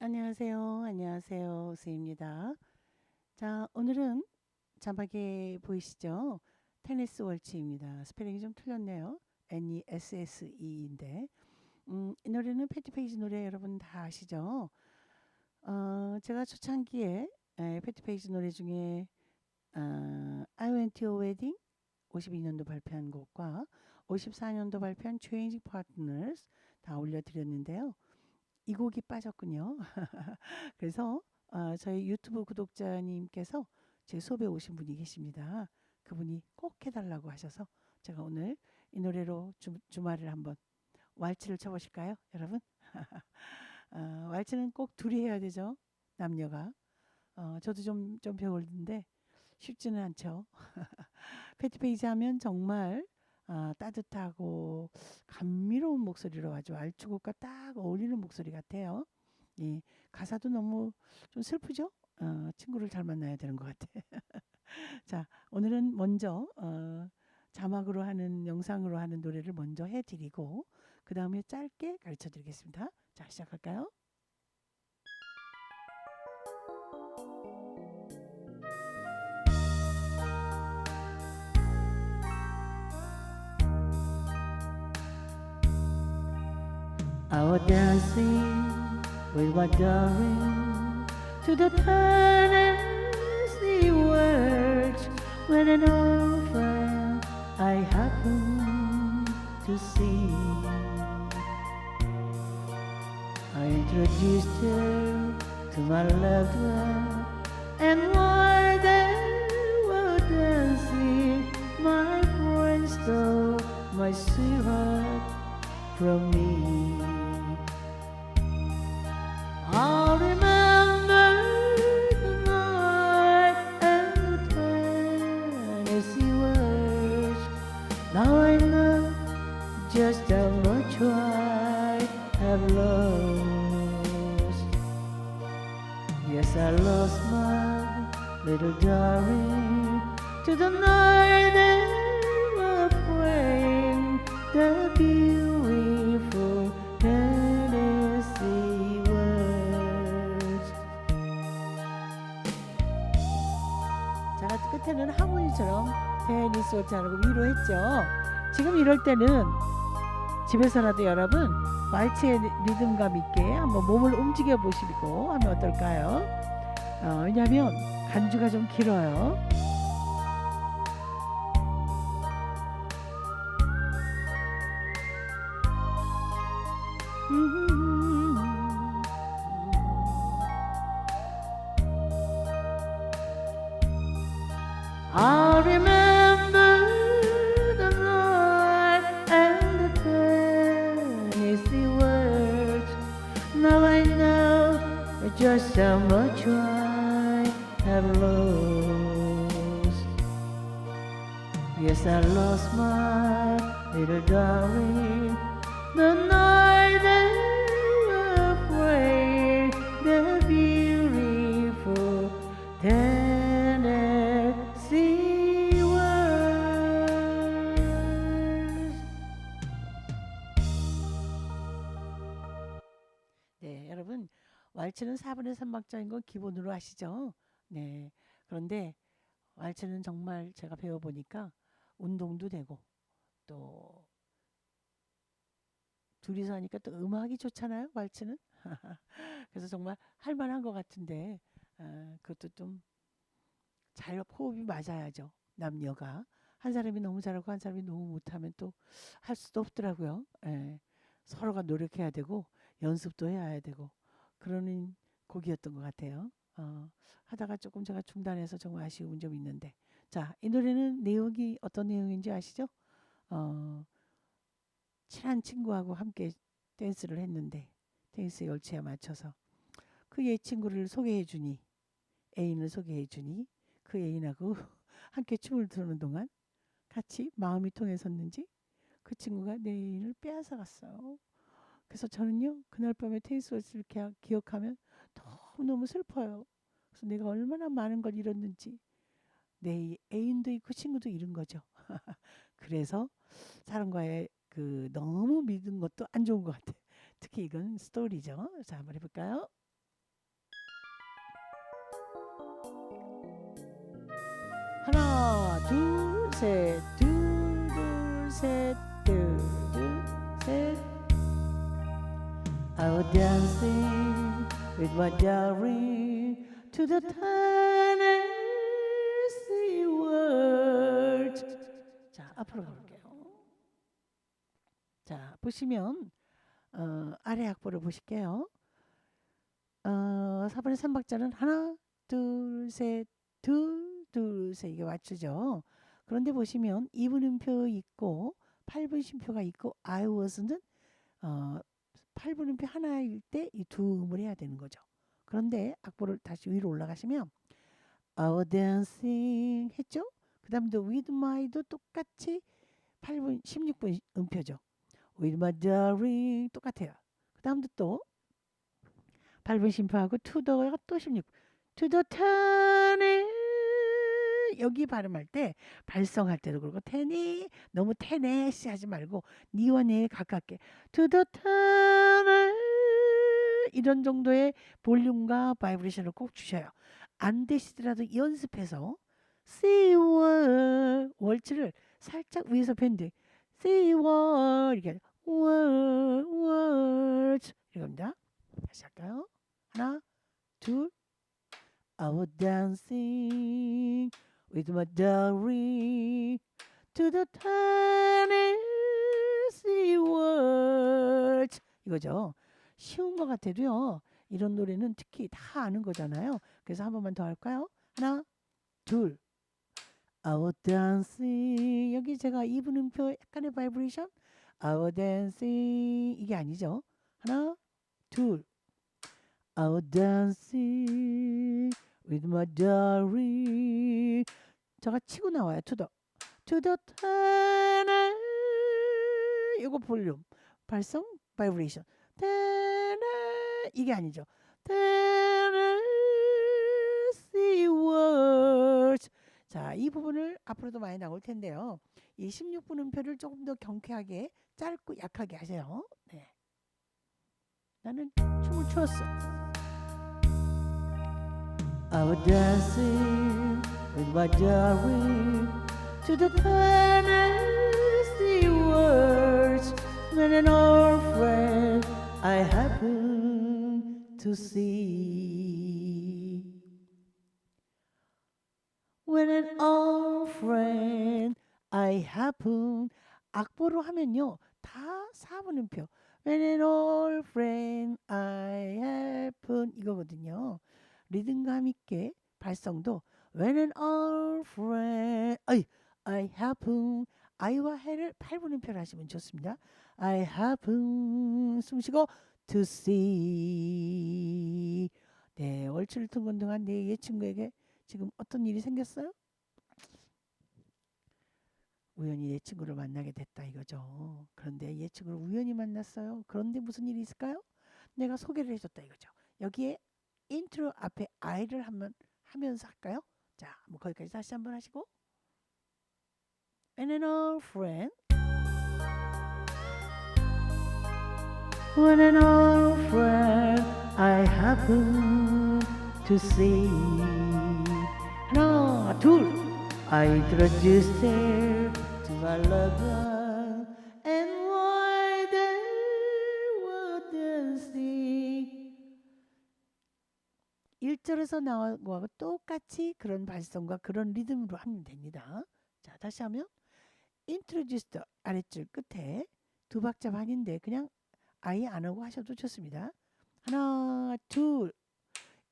안녕하세요. 안녕하세요. 우수입니다. 자, 오늘은 자막에 보이시죠? 테니스 월츠입니다. 스페링이 좀 틀렸네요. N-E-S-S-E인데 음, 이 노래는 패티페이지 노래 여러분 다 아시죠? 어, 제가 초창기에 에, 패티페이지 노래 중에 어, I Went to a Wedding 52년도 발표한 곡과 54년도 발표한 Changing Partners 다 올려드렸는데요. 이 곡이 빠졌군요. 그래서 어, 저희 유튜브 구독자님께서 제 수업에 오신 분이 계십니다. 그분이 꼭 해달라고 하셔서 제가 오늘 이 노래로 주, 주말을 한번 왈츠를 쳐보실까요, 여러분? 어, 왈츠는 꼭 둘이 해야 되죠, 남녀가. 어, 저도 좀, 좀 배우는데 쉽지는 않죠. 패티페이지 하면 정말 아, 따뜻하고 감미로운 목소리로 아주 알주곡과 딱 어울리는 목소리 같아요. 예, 가사도 너무 좀 슬프죠? 어, 친구를 잘 만나야 되는 것 같아. 자, 오늘은 먼저 어, 자막으로 하는 영상으로 하는 노래를 먼저 해드리고 그 다음에 짧게 가르쳐드리겠습니다. 자, 시작할까요? Was dancing we were darling to the Tennessee words when an old friend I happened to see. I introduced her to my loved one, and while they were dancing, my friend stole my sweetheart from me. Yes, I lost my little darling to the night they were praying the beautiful Tennessee words. 자, 끝에는 하모니처럼 테니스 워치 하고 위로했죠. 지금 이럴 때는 집에서라도 여러분 말치의 리듬감 있게 한번 몸을 움직여 보시고 하면 어떨까요? 어, 왜냐하면 간주가 좀 길어요. Yes, I lost my little darling the night they were praying the beautiful Tennessee words. 네, 여러분 왈츠는 4분의 3박자인 건 기본으로 아시죠? 네. 그런데 왈츠는 정말 제가 배워보니까 운동도 되고 또 둘이서 하니까 또 음악이 좋잖아요. 왈츠는. 그래서 정말 할만한 것 같은데 아, 그것도 좀 잘 호흡이 맞아야죠. 남녀가 한 사람이 너무 잘하고 한 사람이 너무 못하면 또 할 수도 없더라고요. 예. 서로가 노력해야 되고 연습도 해야 되고 그러는 곡이었던 것 같아요. 어, 하다가 조금 제가 중단해서 정말 아쉬운 점이 있는데 자, 이 노래는 내용이 어떤 내용인지 아시죠? 어, 친한 친구하고 함께 댄스를 했는데 댄스 열차에 맞춰서 그옛 친구를 소개해 주니 애인을 소개해 주니 그 애인하고 함께 춤을 추는 동안 같이 마음이 통해섰는지 그 친구가 내 애인을 빼앗아 갔어요. 그래서 저는요 그날 밤에 테니스를 이렇게 기억하면 너무너무 슬퍼요. 그래서 내가 얼마나 많은 걸 잃었는지 내 애인도 있고 친구도 잃은 거죠. 그래서 사람과의 그 너무 믿은 것도 안 좋은 것 같아요. 특히 이건 스토리죠. 자, 한번 해볼까요? 하나, 둘, 셋, 둘, 둘, 셋, 둘, 둘, 셋. I was dancing with my diary to the time. 앞으로 가볼게요. 자, 보시면 어, 아래 악보를 보실게요. 어, 4번의 3박자는 하나, 둘, 셋, 둘, 둘, 셋 이게 맞추죠. 그런데 보시면 2분음표 있고 8분 쉼표가 있고 I was는 어, 8분음표 하나일 때 이 두 음을 해야 되는 거죠. 그런데 악보를 다시 위로 올라가시면 Our dancing 했죠? 그 다음도 with my도 똑같이 8분 16분 음표죠. with my darling 똑같아요. 그 다음도 또 8분 심표하고 to the가 또 16. to the ten 여기 발음할 때 발성할 때도 그렇고 테니 너무 테네시 하지 말고 니와 네에 가깝게 to the ten 이런 정도의 볼륨과 바이브레이션을 꼭 주셔요. 안 되시더라도 연습해서 see 월 월츠를 살짝 위에서 밴드 see 월 이렇게 월 월츠 이겁니다. 다시 할까요? 하나, 둘. I was dancing with my darling to the Tennessee world. 이거죠. 쉬운 것 같아도요. 이런 노래는 특히 다 아는 거잖아요. 그래서 한 번만 더 할까요? 하나, 둘. Was dancing. 여기 제가 2분음표 약간의 바이브레이션. Was dancing. 이게 아니죠. 하나, 둘. Was dancing with my darling. 제가 치고 나와요. To the, to the tenor. 이거 볼륨. 발성, 바이브레이션. tenor. 이게 아니죠. Tennessee 자, 이 부분을 앞으로도 많이 나올 텐데요. 이 16분음표를 조금 더 경쾌하게 짧고 약하게 하세요. 네. 나는 춤을 추었어. I was dancing with my darling to the Tennessee words when an old friend I happened to see. When an old friend I happen 악보로 하면요 다 4분음표 When an old friend I happen 이거거든요 리듬감 있게 발성도 When an old friend 아이, I happen I와 해를 8분음표로 하시면 좋습니다 I happen 숨 쉬고 to see 네 월출을 튼 동안 내 예친구에게 지금 어떤 일이 생겼어요? 우연히 내 친구를 만나게 됐다 이거죠. 그런데 얘 친구를 우연히 만났어요. 그런데 무슨 일이 있을까요? 내가 소개를 해줬다 이거죠. 여기에 인트로 앞에 I를 한번 하면서 할까요? 자, 뭐 거기까지 다시 한번 하시고 And an old friend When an old friend I happen to see 하나, 둘 I introduced her to my lover and while they were dancing 1절에서 나온 거하고 똑같이 그런 발성과 그런 리듬으로 하면 됩니다. 자, 다시 하면 introduced 아랫줄 끝에 두 박자 반인데 그냥 아예 안 하고 하셔도 좋습니다. 하나, 둘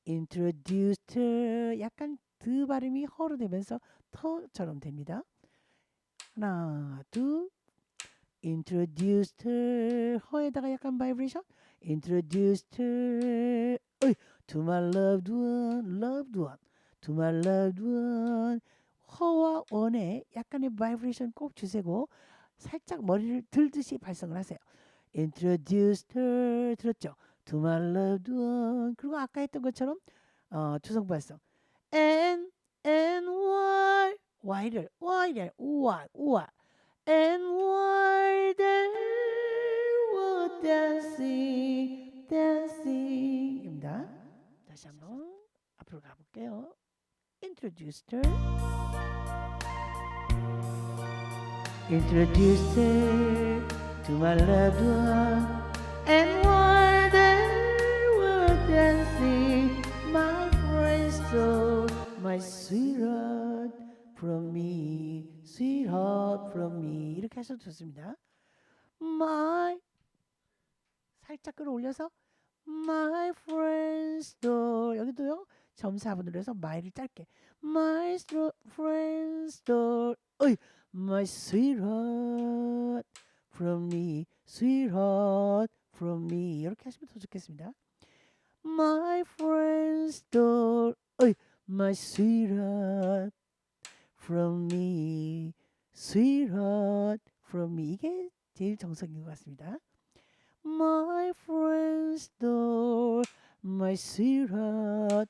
introduced 약간 드 발음이 허로 되면서 터처럼 됩니다. 하나, 둘. introduced her. 허에다가 약간 바이브레이션. introduced her. 어이, to my loved one, loved one. to my loved one. 허와 원에 약간의 바이브레이션 꼭 주세고 살짝 머리를 들듯이 발성을 하세요. introduced her 들었죠? to my loved one. 그리고 아까 했던 것처럼 어, 주성 발성. N N 월 Y를 Y를 우와 우와 N 월들 will dancing dancing입니다. 다시 한번 앞으로 가볼게요. Introduced her. Introduced her to my loved one. My sweetheart from me, sweetheart from me. 이렇게 하셔도 좋습니다. My 살짝 끌어올려서 my friends stole 여기도요 점사분으로 해서 my를 짧게 my stro- friends stole 어이 my sweetheart from me sweetheart from me 이렇게 하시면 더 좋겠습니다. My friends stole 어이 my sweetheart from me sweetheart from me 이게 제일 정석인 것 같습니다. My friends stole my sweetheart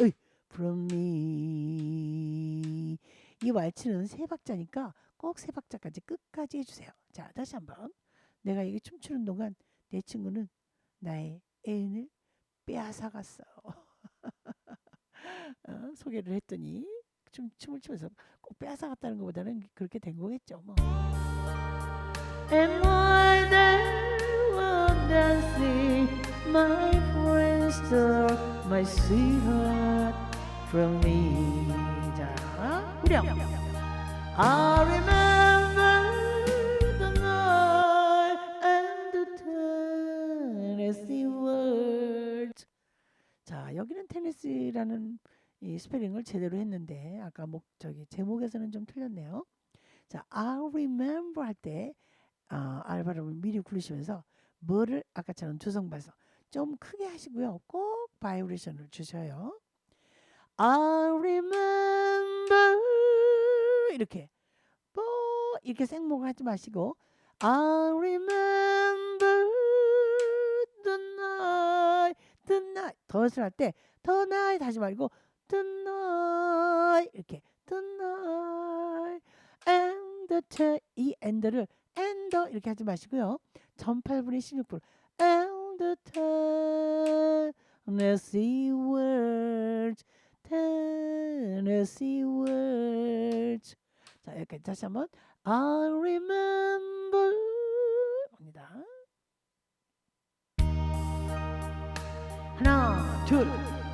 어이, from me 이 왈츠는 세 박자니까 꼭 세 박자까지 끝까지 해주세요. 자 다시 한번 내가 이게 춤추는 동안 내 친구는 나의 애인을 빼앗아갔어. 어, 소개를 했더니 춤, 춤을 추면서 꼭 빼앗아갔다는 것보다는 그렇게 된 거겠죠. 뭐. My friends stole my sweetheart from me. 자, 후렴. I remember the night and the Tennessee words. 자, 여기는 테네시라는 이 스페링을 제대로 했는데 아까 목 저기 제목에서는 좀 틀렸네요. 자, I remember 할 때 아, 알 발음을 미리 굴리시면서 뭐를 아까처럼 두성 봐서 좀 크게 하시고요. 꼭 바이브레이션을 주셔요. I remember 이렇게 뭐 이렇게 생목을 하지 마시고 I remember the night the night 덧을 할때 the 하지 말고 the night 이렇게 the night and the 이 and를 and 이렇게 하지 마시고요. 18분의 16분 and the Tennessee words Tennessee words 자 여기까지 다시 한번 I remember 합니다. 하나 둘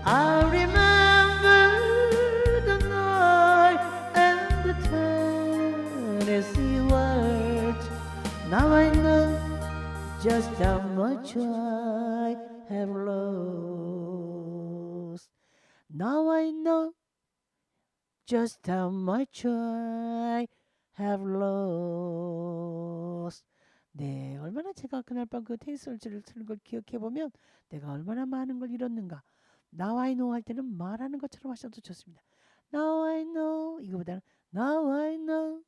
I remember just how much I have lost. Now I know just how much I have lost. 네, 얼마나 제가 그날 밤 그 테니스 월즈를 쓰는 걸 기억해 보면 내가 얼마나 많은 걸 잃었는가. Now I know 할 때는 말하는 것처럼 하셔도 좋습니다. Now I know 이거보다는 Now I know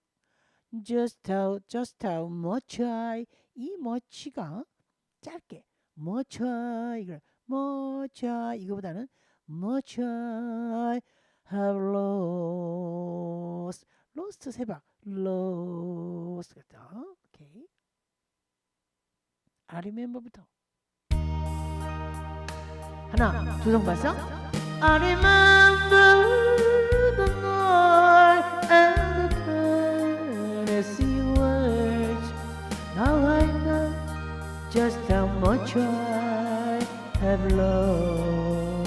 just how just how much I 이 much가 짧게 이거 much I 이거보다는 I have lost lost 세박 lost 그랬다 오케이 I remember부터 하나 두성 봤어? I remember much I have lost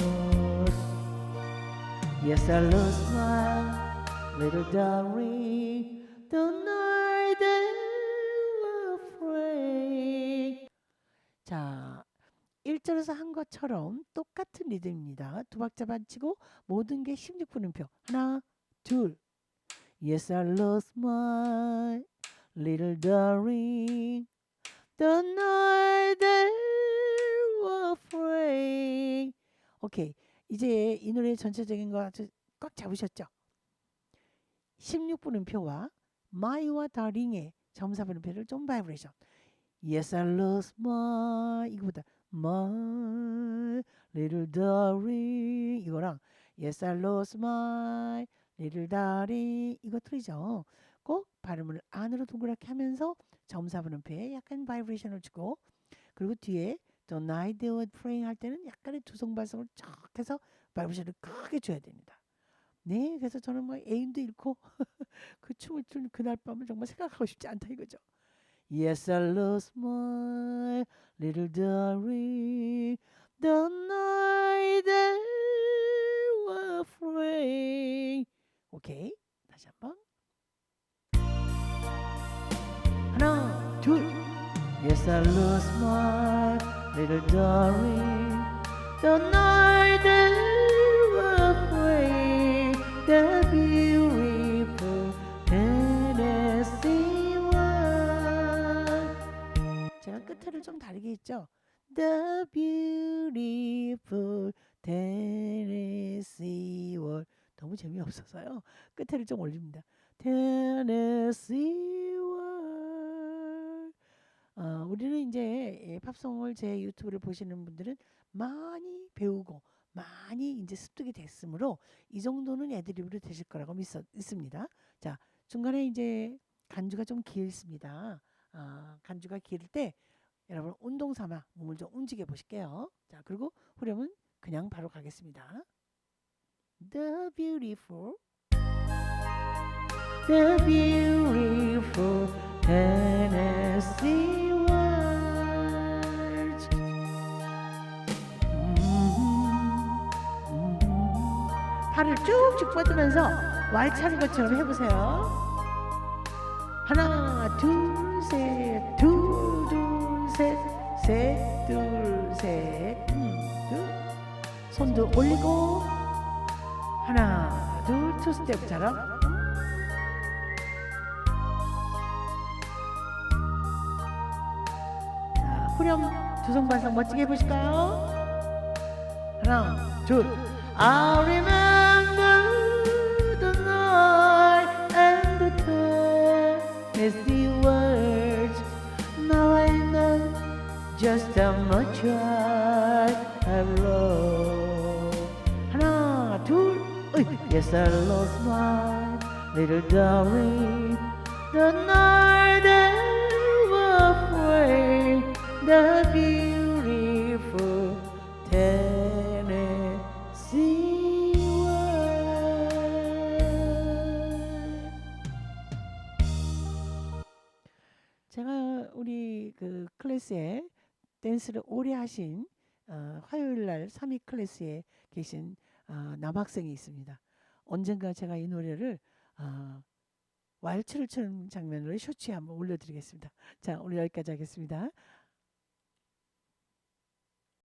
Yes, I lost my little darling The night they were afraid 자 1절에서 한 것처럼 똑같은 리듬입니다. 두 박자 반치고 모든 게 16분음표. 하나, 둘. Yes, I lost my little darling. The night they were afraid. 오케이. 이제 이 노래 전체적인 거 꽉 잡으셨죠? 16분 음표와 my와 darling의 점사분 음표를 좀 바이브레이션. Yes, I lost my 이거보다 my little darling 이거랑 Yes, I lost my little darling 이거 틀리죠. 꼭 발음을 안으로 동그랗게 하면서 점사분음표에 약간 바이브레이션을 주고 그리고 뒤에 The night they were praying 할 때는 약간의 두성 발성을 쫙 해서 바이브레이션을 크게 줘야 됩니다. 네, 그래서 저는 뭐 애인도 잃고 그 춤을 추는 그날 밤을 정말 생각하고 싶지 않다 이거죠. Yes, I lost my little darling the night they were afraid. 오케이, 다시 한번. 하나, 둘. Yes, I lost my little darling the night they were afraid. The beautiful Tennessee one. 제가 끝을 좀 다르게 했죠. The beautiful Tennessee one. 너무 재미없어서요. 끝을 좀 올립니다. Tennessee. 어, 우리는 이제 예, 팝송을 제 유튜브를 보시는 분들은 많이 배우고 많이 이제 습득이 됐으므로 이 정도는 애드립으로 되실 거라고 믿, 있습니다. 자 중간에 이제 간주가 좀 길습니다. 아, 간주가 길 때 여러분 운동 삼아 몸을 좀 움직여 보실게요. 자 그리고 후렴은 그냥 바로 가겠습니다. The beautiful, the beautiful Tennessee 팔을 쭉쭉 뻗으면서 왈차는 것처럼 해보세요. 하나, 둘, 셋, 둘, 둘, 셋, 셋, 둘, 셋, 음, 둘. 손도 올리고 하나, 둘, 투 스텝처럼. 자, 후렴 두손 반성 멋지게 해보실까요? 하나, 둘. Remember is the word. Now I know just how much I have lost. Hana, two, yes, I lost my little darling. The night that was afraid, the 클래스에 댄스를 오래 하신 어, 화요일 날 3위 클래스에 계신 어, 남학생이 있습니다. 언젠가 제가 이 노래를 어, 왈츠를 추는 장면으로 쇼츠에 한번 올려드리겠습니다. 자 오늘 여기까지 하겠습니다.